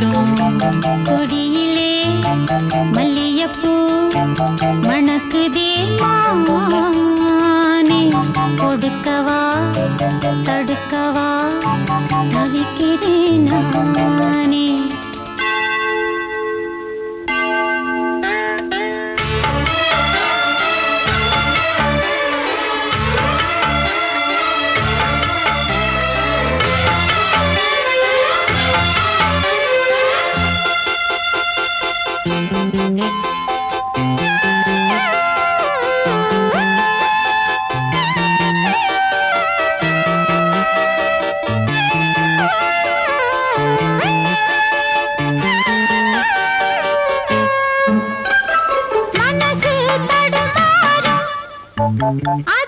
கூச்சம் கொடியிலே மல்லியப்பூ I.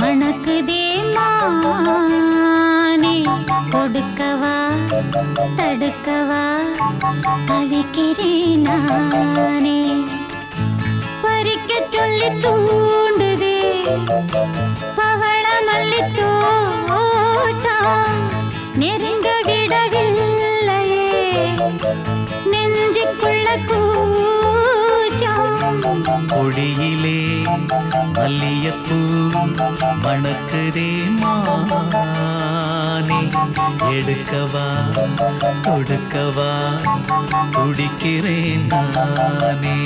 மணக்குதே மானே கொடுக்கவா தடுக்கவா தவிக்கிறேன் நானே. பறிக்க சொல்லி தூண்டுதே பவள மல்லி தோட்டம் நெருங்க விடவில்லையே. நெஞ்சுக்குள்ள பொடியிலே மல்லியப்பூ மணக்குதே மானே. எடுக்கவா கொடுக்கவா துடிக்கிறேன் நானே.